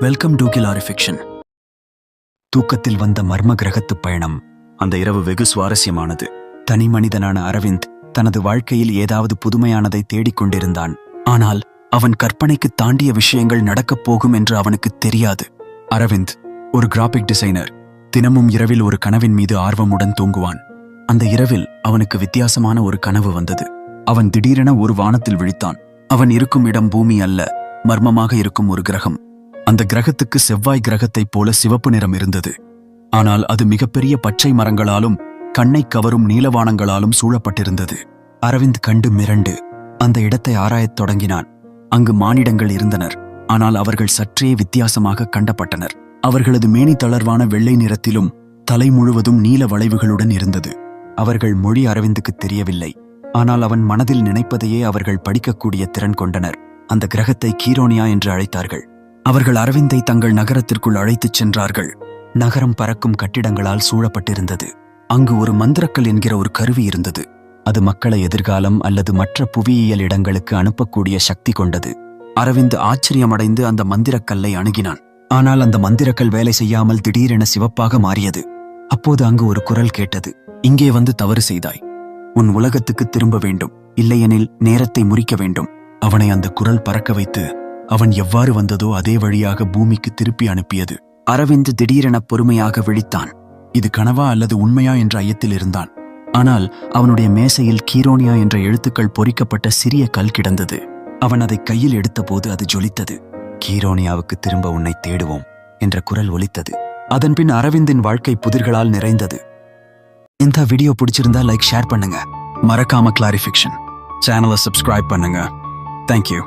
Welcome to கிலாரிஃபிக்ஷன் தூக்கத்தில் வந்த மர்ம கிரகத்து பயணம் அந்த இரவு வெகு சுவாரஸ்யமானது. தனி மனிதனான அரவிந்த் தனது வாழ்க்கையில் ஏதாவது புதுமையானதை தேடிக் கொண்டிருந்தான். ஆனால் அவன் கற்பனைக்கு தாண்டிய விஷயங்கள் நடக்கப் போகும் என்று அவனுக்கு தெரியாது. அரவிந்த் ஒரு கிராபிக் டிசைனர் தினமும் இரவில் ஒரு கனவின் மீது ஆர்வமுடன் தூங்குவான். அந்த இரவில் அவனுக்கு வித்தியாசமான ஒரு கனவு வந்தது. அவன் திடீரென ஒரு வானத்தில் விழித்தான். அவன் இருக்கும் இடம் பூமி அல்ல மர்மமாக இருக்கும் ஒரு கிரகம். அந்த கிரகத்துக்கு செவ்வாய் கிரகத்தைப் போல சிவப்பு நிறம் இருந்தது. ஆனால் அது மிகப்பெரிய பச்சை மரங்களாலும் கண்ணை கவரும் நீலவானங்களாலும் சூழப்பட்டிருந்தது. அரவிந்த் கண்டு மிரண்டு அந்த இடத்தை ஆராயத் தொடங்கினான். அங்கு மானிடங்கள் இருந்தனர் ஆனால் அவர்கள் சற்றே வித்தியாசமாக கண்டப்பட்டனர். அவர்களது மேனி தளர்வான வெள்ளை நிறத்திலும் தலை முழுவதும் நீல வளைவுகளுடன் இருந்தது. அவர்கள் மொழி அரவிந்துக்கு தெரியவில்லை ஆனால் அவன் மனதில் நினைப்பதையே அவர்கள் படிக்கக்கூடிய திறன் கொண்டனர். அந்த கிரகத்தை கீரோனியா என்று அழைத்தார்கள். அவர்கள் அரவிந்தை தங்கள் நகரத்திற்குள் அழைத்துச் சென்றார்கள். நகரம் பறக்கும் கட்டிடங்களால் சூழப்பட்டிருந்தது. அங்கு ஒரு மந்திரக்கல் என்கிற ஒரு கருவி இருந்தது. அது மக்களை எதிர்காலம் அல்லது மற்ற புவியியல் இடங்களுக்கு அனுப்பக்கூடிய சக்தி கொண்டது. அரவிந்த் ஆச்சரியமடைந்து அந்த மந்திரக்கல்லை அணுகினான். ஆனால் அந்த மந்திரக்கல் வேலை செய்யாமல் திடீரென சிவப்பாக மாறியது. அப்போது அங்கு ஒரு குரல் கேட்டது. இங்கே வந்து தவறு செய்தாய். உன் உலகத்துக்கு திரும்ப வேண்டும். இல்லையெனில் நேரத்தை முறிக்க வேண்டும். அவனை அந்த குரல் பறக்க வைத்து அவன் எவ்வாறு வந்ததோ அதே வழியாக பூமிக்கு திருப்பி அனுப்பியது. அரவிந்த் திடீரென பொறுமையாக விழித்தான். இது கனவா அல்லது உண்மையா என்ற ஐயத்தில் இருந்தான். ஆனால் அவனுடைய மேசையில் கீரோனியா என்ற எழுத்துக்கள் பொறிக்கப்பட்ட சிறிய கல் கிடந்தது. அவன் அதை கையில் எடுத்தபோது அது ஜொலித்தது. கீரோனியாவுக்கு திரும்ப உன்னை தேடுவோம் என்ற குரல் ஒலித்தது. அதன்பின் அரவிந்தின் வாழ்க்கை புதிர்களால் நிறைந்தது. இந்த வீடியோ பிடிச்சிருந்தா லைக் ஷேர் பண்ணுங்க. மறக்காம கிளாரிஃபிக்ஷன் சேனலை சப்ஸ்கிரைப் பண்ணுங்க. தேங்க்யூ